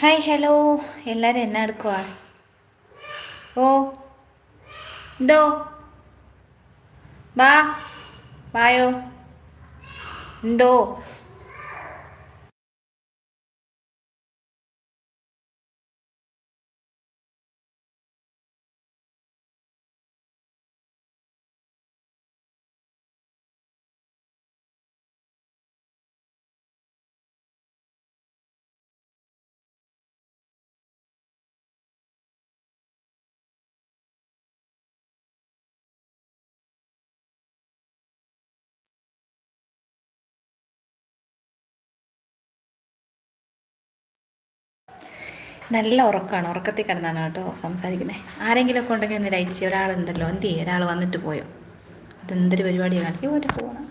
Hi hello എല്ലാവരും എന്നാ എടുക്കുവാ? ഓ എന്തോ വാ. വായോ. എന്തോ. നല്ല ഉറക്കമാണ് ഉറക്കത്തിൽ കിടന്നാണ് കേട്ടോ സംസാരിക്കുന്നത് ആരെങ്കിലും ഒക്കെ ഉണ്ടെങ്കിൽ ഒന്ന് ലൈറ്റ് ചെയ്യുക. ഒരാളുണ്ടല്ലോ. എന്ത് ചെയ്യും? ഒരാൾ വന്നിട്ട് പോയോ? അതെന്തൊരു പരിപാടിയാണ്? കാണിച്ചു ഒരു ഫോണ്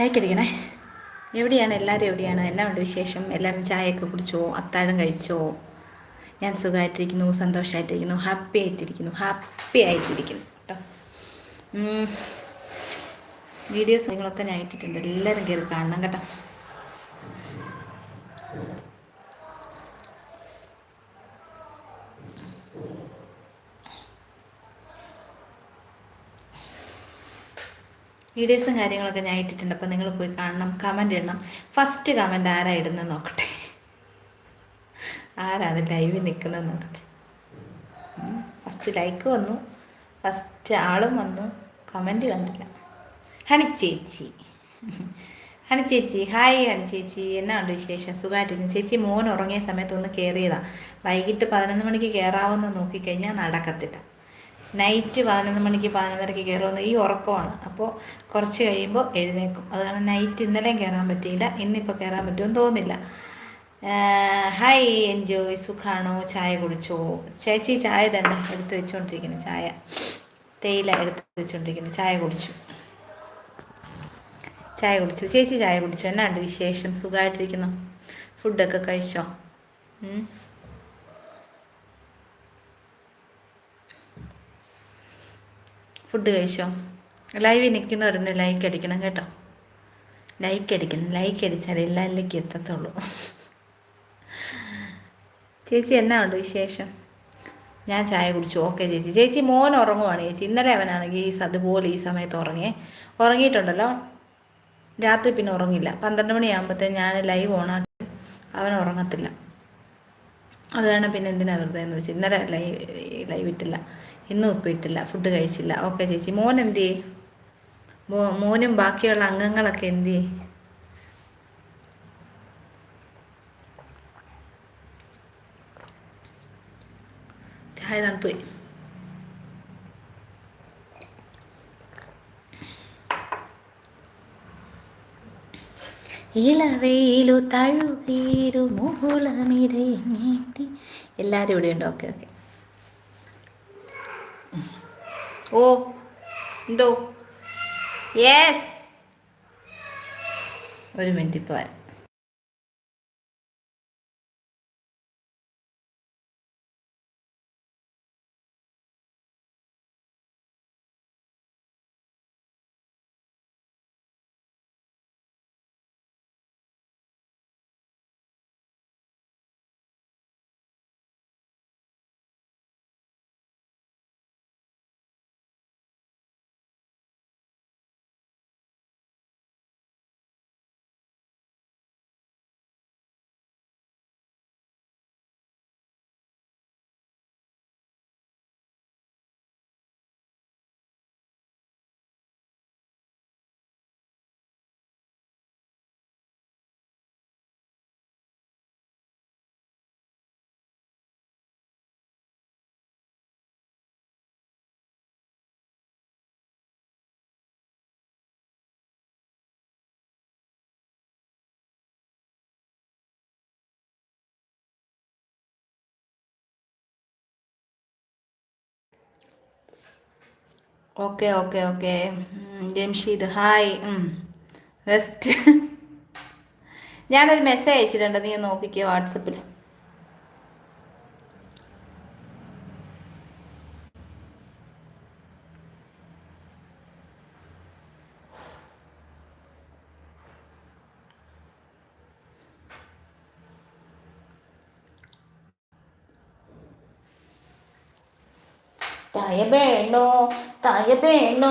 ലൈക്ക് അടിക്കണേ. എവിടെയാണ്? എല്ലാവരും എവിടെയാണ്? എല്ലാം ഉണ്ട് വിശേഷം? എല്ലാവരും ചായയൊക്കെ കുടിച്ചോ? അത്താഴം കഴിച്ചോ? ഞാൻ സുഖമായിട്ടിരിക്കുന്നു സന്തോഷമായിട്ടിരിക്കുന്നു ഹാപ്പി ആയിട്ടിരിക്കുന്നു ഹാപ്പി ആയിട്ടിരിക്കുന്നു കേട്ടോ. വീഡിയോസ് നിങ്ങളൊക്കെ ഞാൻ ഇട്ടിട്ടുണ്ട്. എല്ലാവരും കയറി കാണണം കേട്ടോ. വീഡിയോസും കാര്യങ്ങളൊക്കെ ഞാൻ ഇട്ടിട്ടുണ്ട്. അപ്പോൾ നിങ്ങൾ പോയി കാണണം കമന്റ് ഇടണം. ഫസ്റ്റ് കമന്റ് ആരാ ഇടുന്നത് നോക്കട്ടെ. ആരാണ് ലൈവ് നിൽക്കുന്നത് നോക്കട്ടെ. ഫസ്റ്റ് ലൈക്ക് വന്നു. ഫസ്റ്റ് ആളും വന്നു. കമന്റ് കണ്ടില്ല. ഹണി ചേച്ചി. ഹണി ചേച്ചി ഹായ് ഹണി ചേച്ചി. എന്നാ ഉണ്ട് വിശേഷം? സുഖമായിട്ടിരിക്കും ചേച്ചി മോൻ ഉറങ്ങിയ സമയത്ത് ഒന്ന് കയറിയതാണ് വൈകിട്ട് പതിനൊന്ന് മണിക്ക് കയറാമെന്ന് നോക്കിക്കഴിഞ്ഞാൽ നടക്കത്തില്ല. നൈറ്റ് പതിനൊന്ന് മണിക്ക് പതിനൊന്നരയ്ക്ക് കയറുമെന്ന് ഈ ഉറക്കമാണ് അപ്പോൾ കുറച്ച് കഴിയുമ്പോൾ എഴുന്നേക്കും അതുകൊണ്ട് നൈറ്റ് ഇന്നലെയും കയറാൻ പറ്റിയില്ല. ഇന്നിപ്പോൾ കയറാൻ പറ്റുമെന്ന് തോന്നുന്നില്ല. Hi enjoy. സുഖാണോ? ചായ കുടിച്ചോ? ചേച്ചി ചായ തന്നെ എടുത്ത് വെച്ചുകൊണ്ടിരിക്കുന്നു ചായ. തേയില എടുത്ത് വെച്ചുകൊണ്ടിരിക്കുന്നു ചായ കുടിച്ചു. ചായ കുടിച്ചു. ചേച്ചി ചായ കുടിച്ചു. എന്നാണ്ട് വിശേഷം? സുഖമായിട്ടിരിക്കുന്നു ഫുഡൊക്കെ കഴിച്ചോ? ഫുഡ് കഴിച്ചോ? ലൈവ് നിൽക്കുന്നവരൊന്ന് ലൈക്ക് അടിക്കണം കേട്ടോ. ലൈക്ക് അടിക്കണം. ലൈക്ക് അടിച്ചാൽ എല്ലാവരിലേക്ക് എത്തത്തുള്ളൂ. ചേച്ചി എന്നാ ഉണ്ട് വിശേഷം? ഞാൻ ചായ കുടിച്ചു. ഓക്കെ ചേച്ചി. ചേച്ചി മോൻ ഉറങ്ങുവാണ് ചേച്ചി. ഇന്നലെ അവനാണെങ്കിൽ അതുപോലെ ഈ സമയത്ത് ഉറങ്ങി. ഉറങ്ങിയിട്ടുണ്ടല്ലോ? രാത്രി പിന്നെ ഉറങ്ങില്ല പന്ത്രണ്ട് മണിയാകുമ്പോഴത്തേ ഞാൻ ലൈവ് ഓണാക്കി അവൻ ഉറങ്ങത്തില്ല. അത് വേണം പിന്നെ എന്തിനാ വെറുതെ എന്ന് വെച്ചാൽ ഇന്നലെ ലൈവ് ലൈവ് ഇട്ടില്ല. ഇന്നും ഇപ്പം ഇട്ടില്ല. ഫുഡ് കഴിച്ചില്ല. ഓക്കെ ചേച്ചി. മോൻ എന്ത് മോനും ബാക്കിയുള്ള അംഗങ്ങളൊക്കെ എന്ത് ചായ തണുത്തുപോയി. ഇളവയിലു തഴുകീരു മുഹുളമിടയേറ്റി എല്ലാവരും ഇവിടെ ഉണ്ട്? Okay okay. ഓ എന്തോ? യെസ് ഒരു മിനിറ്റ് ഇപ്പോൾ വരാം. Okay okay okay Jamsheed. Hi west ഞാനൊരു മെസ്സേജ് അയച്ചിട്ടുണ്ട് നീ നോക്കിക്കോ വാട്സപ്പിൽ ചായ വേണോ? ചായ വേണോ?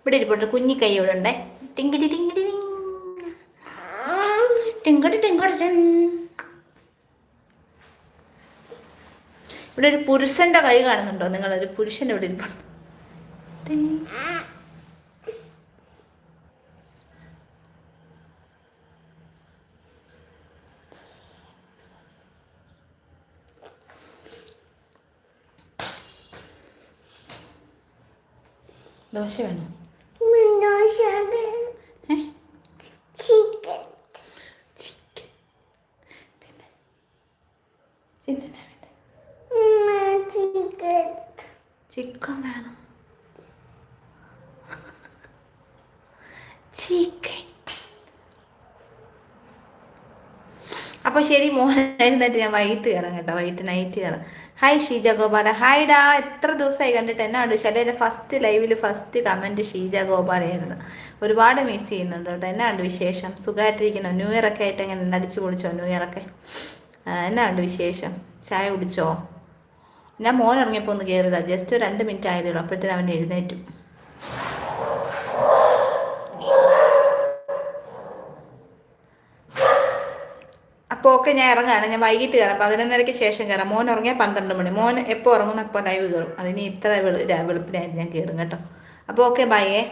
ഇവിടെ ഇരിപ്പോട്ടെ കൈ ഇവിടെ ഉണ്ടേ. ടിങ്കിടി ടിങ്കിടി ടിങ്. ടിങ്കടി ടിങ്കടി ടിങ്. ഇവിടെ ഒരു പുരുഷന്റെ കൈ കാണുന്നുണ്ടോ നിങ്ങൾ ഒരു പുരുഷൻ ഇവിടെ ഇരിപ്പുണ്ട്. ദോശ വേണോ? ഏ? ചിക്കൻ. പിന്നെ? പിന്നെന്നാ വേണ്ടേ? ചിക്കൻ. വേണം? ചിക്കൻ. അപ്പോൾ ശരി മോഹൻ എഴുന്നേറ്റ് ഞാൻ വൈകിട്ട് കയറാം കേട്ടോ. വൈകിട്ട് നൈറ്റ് കയറാം ഹായ് ഷീജ ഗോപാല ഹായ് ഡാ എത്ര ദിവസമായി കണ്ടിട്ട് എന്നാ ഉണ്ട് എന്റെ ഫസ്റ്റ് ലൈവിൽ ഫസ്റ്റ് കമന്റ് ഷീജ ഗോപാലയായിരുന്നു ഒരുപാട് മിസ് ചെയ്യുന്നുണ്ട് കേട്ടോ. എന്നാ ഉണ്ട് വിശേഷം? സുഖമായിട്ടിരിക്കുന്നു ന്യൂ ഇയർ ഒക്കെ ആയിട്ട് എങ്ങനെ അടിച്ചു പൊളിച്ചോ? ന്യൂ ഇയർ ഒക്കെ? എന്നാ ഉണ്ട് വിശേഷം? ചായ കുടിച്ചോ? ഞാൻ മോൻ ഇറങ്ങിയപ്പോൾ ഒന്ന് കയറിയതാണ് ജസ്റ്റ് ഒരു രണ്ട് മിനിറ്റ് ആയതേ ഉള്ളൂ. അപ്പോഴത്തേനും അവൻ എഴുന്നേറ്റു. അപ്പോൾ ഞാൻ ഇറങ്ങുകയാണ് ഞാൻ വൈകിട്ട് കയറാം. പതിനൊന്നരയ്ക്ക് ശേഷം കയറാം. മോൻ ഉറങ്ങിയാൽ പന്ത്രണ്ട് മണി. മോൻ എപ്പോൾ ഉറങ്ങുന്നു അപ്പോൾ ലൈവ് കയറും. അതിന് ഇത്ര വെളു വെളുപ്പിനായിട്ട് ഞാൻ കയറും കേട്ടോ. അപ്പോൾ ഓക്കെ ബൈയേ